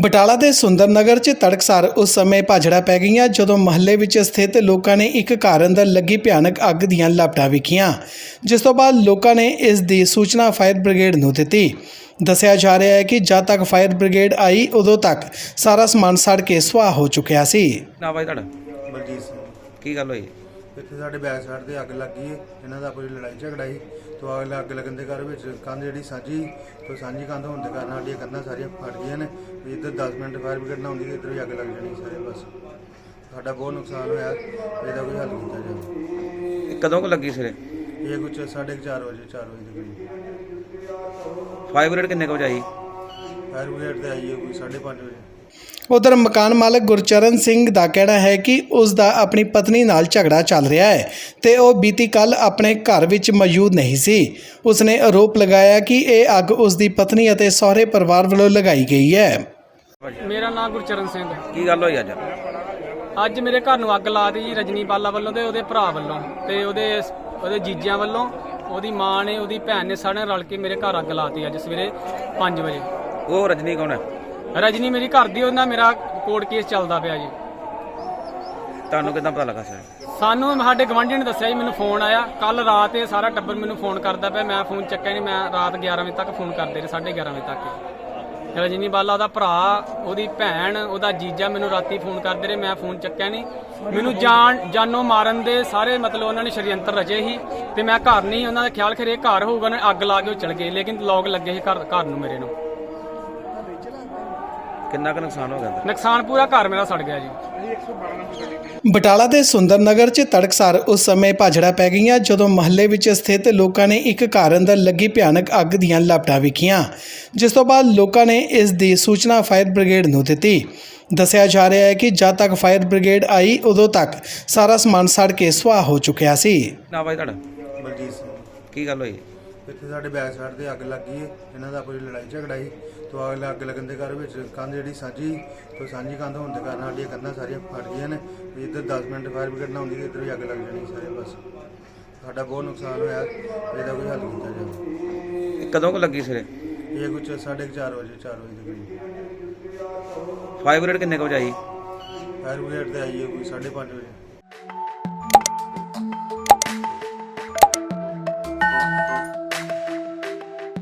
ਬਟਾਲਾ ਦੇ ਸੁੰਦਰ ਨਗਰ 'ਚ ਤੜਕਸਾਰ ਉਸ ਸਮੇਂ ਭਾਜੜਾ ਪੈ ਗਈਆਂ ਜਦੋਂ ਮਹੱਲੇ ਵਿੱਚ ਸਥਿਤ ਲੋਕਾਂ ਨੇ ਇੱਕ ਘਰ ਅੰਦਰ ਲੱਗੀ ਭਿਆਨਕ ਅੱਗ ਦੀਆਂ ਲਪਟਾਂ ਵੇਖੀਆਂ ਜਿਸ ਤੋਂ ਬਾਅਦ ਲੋਕਾਂ ਨੇ ਇਸ ਦੀ ਸੂਚਨਾ ਫਾਇਰ ਬ੍ਰਿਗੇਡ ਨੂੰ ਦਿੱਤੀ। ਦੱਸਿਆ ਜਾ ਰਿਹਾ ਹੈ ਕਿ ਜਦ ਤੱਕ ਫਾਇਰ ਬ੍ਰਿਗੇਡ ਆਈ ਉਦੋਂ ਤੱਕ ਸਾਰਾ ਸਮਾਨ ਸੜ ਕੇ ਸੁਆਹ ਹੋ ਚੁੱਕਿਆ ਸੀ। ਨਾ ਬਾਈ ਤੁਹਾਡਾ? ਬਲਜੀਤ ਸਿੰਘ। ਕੀ ਗੱਲ ਹੋਈ? ਇੱਥੇ ਸਾਡੇ ਬੈਕ ਸਾਈਡ ਤੇ ਅੱਗ ਲੱਗੀ ਹੈ ਇਹਨਾਂ ਦਾ ਕੋਈ ਲੜਾਈ ਝਗੜਾ ਸੀ ਤੋਂ ਅੱਗ ਅੱਗ ਲੱਗਣ ਦੇ ਘਰ ਵਿੱਚ ਕੰਧ ਜਿਹੜੀ ਸਾਂਝੀ ਤੋਂ ਸਾਂਝੀ ਕੰਧ ਹੋਣ ਦੇ ਕਾਰਨ ਸਾਡੀਆਂ ਕੰਧਾਂ ਸਾਰੀਆਂ ਫਟ ਗਈਆਂ ਨੇ। ਵੀ ਇੱਧਰ 10 ਮਿੰਟ ਫਾਇਰ ਬ੍ਰਿਗੇਡ ਨਾ ਹੁੰਦੀ ਤੇ ਇੱਧਰ ਵੀ ਅੱਗ ਲੱਗ ਜਾਣੀ ਸਾਰੇ ਬਸ। ਸਾਡਾ ਬਹੁਤ ਨੁਕਸਾਨ ਹੋਇਆ। ਇਹਦਾ ਕੋਈ ਹੱਲ ਕੀਤਾ ਜਾਵੇ। ਕਦੋਂ ਕੁ ਲੱਗੀ ਸਿਰੇ ਇਹ ਕੁਝ 4:30 ਵਜੇ 4 ਵਜੇ ਦੇ ਕਰੀਬ। ਫਾਈਵ ਰੇਟ ਕਿੰਨੇ ਕੁ ਵਜੇ ਆਈ? ਫਾਇਰ ਬ੍ਰਿਗੇਡ ਤੇ ਆਈ ਹੈ ਕੋਈ 5:30 ਵਜੇ। ਉਧਰ ਮਕਾਨ ਮਾਲਕ ਗੁਰਚਰਨ ਸਿੰਘ ਦਾ ਕਹਿਣਾ ਹੈ ਕਿ ਉਸ ਦਾ ਆਪਣੀ ਪਤਨੀ ਨਾਲ ਝਗੜਾ ਚੱਲ ਰਿਹਾ ਹੈ ਤੇ ਉਹ ਬੀਤੀ ਕੱਲ ਆਪਣੇ ਘਰ ਵਿੱਚ ਮੌਜੂਦ ਨਹੀਂ ਸੀ। ਉਸਨੇ ਆਰੋਪ ਲਗਾਇਆ ਕਿ ਇਹ ਅੱਗ ਉਸ ਦੀ ਪਤਨੀ ਅਤੇ ਸਹੁਰੇ ਪਰਿਵਾਰ ਵੱਲੋਂ ਲਗਾਈ ਗਈ ਹੈ। ਮੇਰਾ ਨਾਮ ਗੁਰਚਰਨ ਸਿੰਘ ਕੀ ਗੱਲ ਹੋਈ ਅੱਜ? ਅੱਜ ਮੇਰੇ ਘਰ ਨੂੰ ਅੱਗ ਲਾ ਦਿੱਤੀ ਜੀ ਰਜਨੀ ਬਾਲਾ ਵੱਲੋਂ ਤੇ ਉਹਦੇ ਭਰਾ ਵੱਲੋਂ ਤੇ ਉਹਦੇ ਉਹਦੇ ਜੀਜਿਆਂ ਵੱਲੋਂ। ਉਹਦੀ ਮਾਂ ਨੇ ਉਹਦੀ ਭੈਣ ਨੇ ਸਾਰਿਆਂ ਨੇ ਰਲ ਕੇ ਮੇਰੇ ਘਰ ਅੱਗ ਲਾਤੀ ਅੱਜ ਸਵੇਰੇ 5 ਵਜੇ। ਉਹ ਰਜਨੀ ਕੌਣ ਹੈ? ਰਜਨੀ ਮੇਰੀ ਘਰ ਦੀ ਉਹਨਾਂ ਮੇਰਾ ਕੋਰਟ ਕੇਸ ਚੱਲਦਾ ਪਿਆ ਜੀ। ਤੁਹਾਨੂੰ ਕਿੱਦਾਂ ਪਤਾ ਲੱਗਾ ਸਰ? ਸਾਨੂੰ ਸਾਡੇ ਗਵਾਂਢੀ ਨੇ ਦੱਸਿਆ ਜੀ ਮੈਨੂੰ ਫੋਨ ਆਇਆ। ਕੱਲ ਰਾਤ ਇਹ ਸਾਰਾ ਟੱਬਰ ਮੈਨੂੰ ਫੋਨ ਕਰਦਾ ਪਿਆ। ਮੈਂ ਫੋਨ ਚੱਕਿਆ ਨਹੀਂ ਮੈਂ ਰਾਤ 11 ਵਜੇ ਤੱਕ ਫੋਨ ਕਰਦੇ ਰਹੇ 11:30 ਵਜੇ ਤੱਕ। ਰਜਨੀ ਬਾਲਾ ਉਹਦਾ ਭਰਾ ਉਹਦੀ ਭੈਣ ਉਹਦਾ ਜੀਜਾ ਮੈਨੂੰ ਰਾਤੀ ਫੋਨ ਕਰਦੇ ਰਹੇ ਮੈਂ ਫੋਨ ਚੱਕਿਆ ਨਹੀਂ ਮੈਨੂੰ ਜਾਨ ਜਾਨੋਂ ਮਾਰਨ ਦੇ ਸਾਰੇ ਮਤਲਬ ਉਹਨਾਂ ਨੇ ਸ਼ਰੀਅੰਤਰ ਰਚੇ ਸੀ। ਤੇ ਮੈਂ ਘਰ ਨਹੀਂ ਉਹਨਾਂ ਦਾ ਖਿਆਲ ਖਰੇ ਘਰ ਹੋਊਗਾ ਉਹਨੇ ਅੱਗ ਲਾ ਕੇ ਉਹ ਚਲ ਗਏ। ਲੇਕਿਨ ਲੋਕ ਲੱਗੇ ਸੀ ਘਰ ਘਰ ਨੂੰ ਮੇਰੇ ਨੂੰ। ਕਿੰਨਾ ਕੁ ਨੁਕਸਾਨ ਹੋ ਗਿਆ ਅੰਦਰ? ਨੁਕਸਾਨ ਪੂਰਾ ਘਰ ਮੇਰਾ ਸੜ ਗਿਆ ਜੀ। ਬਟਾਲਾ ਦੇ ਸੁੰਦਰ ਨਗਰ 'ਚ ਤੜਕਸਾਰ ਉਸ ਸਮੇਂ ਭਾਜੜਾ ਪੈ ਗਈਆਂ ਜਦੋਂ ਮਹੱਲੇ ਵਿੱਚ ਸਥਿਤ ਲੋਕਾਂ ਨੇ ਇੱਕ ਘਰ ਅੰਦਰ ਲੱਗੀ ਭਿਆਨਕ ਅੱਗ ਦੀਆਂ ਲਪਟਾਂ ਵੇਖੀਆਂ। ਜਿਸ ਤੋਂ ਬਾਅਦ ਲੋਕਾਂ ਨੇ ਇਸ ਦੀ ਸੂਚਨਾ ਫਾਇਰ ਬ੍ਰਿਗੇਡ ਨੂੰ ਦਿੱਤੀ। ਦੱਸਿਆ ਜਾ ਰਿਹਾ ਹੈ ਕਿ ਜਦ ਤੱਕ ਫਾਇਰ ਬ੍ਰਿਗੇਡ ਆਈ ਉਦੋਂ ਤੱਕ ਸਾਰਾ ਸਮਾਨ ਸੜ ਕੇ ਸੁਆਹ ਹੋ ਚੁੱਕਿਆ ਸੀ। ਨਾ ਬਾਈ ਤੁਹਾਡਾ? ਬਲਜੀਤ ਸਿੰਘ। ਕੀ ਗੱਲ ਹੋਈ? ਇੱਥੇ ਸਾਡੇ ਬੈਕ ਸਾਈਡ ਤੇ ਅੱਗ ਲੱਗੀ ਹੈ ਇਹਨਾਂ ਦਾ ਕੋਈ ਲੜਾਈ ਝਗੜਾ ਸੀ ਤੋਂ ਅੱਗ ਅੱਗ ਲੱਗਣ ਦੇ ਘਰ ਵਿੱਚ ਕੰਧ ਜਿਹੜੀ ਸਾਂਝੀ ਤੋਂ ਸਾਂਝੀ ਕੰਧ ਹੋਣ ਦੇ ਕਾਰਨ ਸਾਡੀਆਂ ਕੰਧਾਂ ਸਾਰੀਆਂ ਫਟ ਗਈਆਂ ਨੇ। ਵੀ ਇੱਧਰ 10 ਮਿੰਟ ਫਾਇਰ ਬ੍ਰਿਗੇਡ ਨਾ ਹੁੰਦੀ ਤੇ ਇੱਧਰ ਵੀ ਅੱਗ ਲੱਗ ਜਾਣੀ ਸਾਰੇ ਬਸ। ਸਾਡਾ ਬਹੁਤ ਨੁਕਸਾਨ ਹੋਇਆ। ਇਹਦਾ ਕੋਈ ਹੱਲ ਕੀਤਾ ਜਾਵੇ। ਕਦੋਂ ਕੁ ਲੱਗੀ ਸਿਰੇ ਇਹ ਕੁਝ 4:30 ਵਜੇ 4 ਵਜੇ ਦੇ ਕਰੀਬ। ਫਾਈਵ ਰੇਟ ਕਿੰਨੇ ਕੁ ਵਜੇ ਆਈ? ਫਾਇਰ ਬ੍ਰਿਗੇਡ ਤੇ ਆਈ ਹੈ ਕੋਈ 5:30 ਵਜੇ।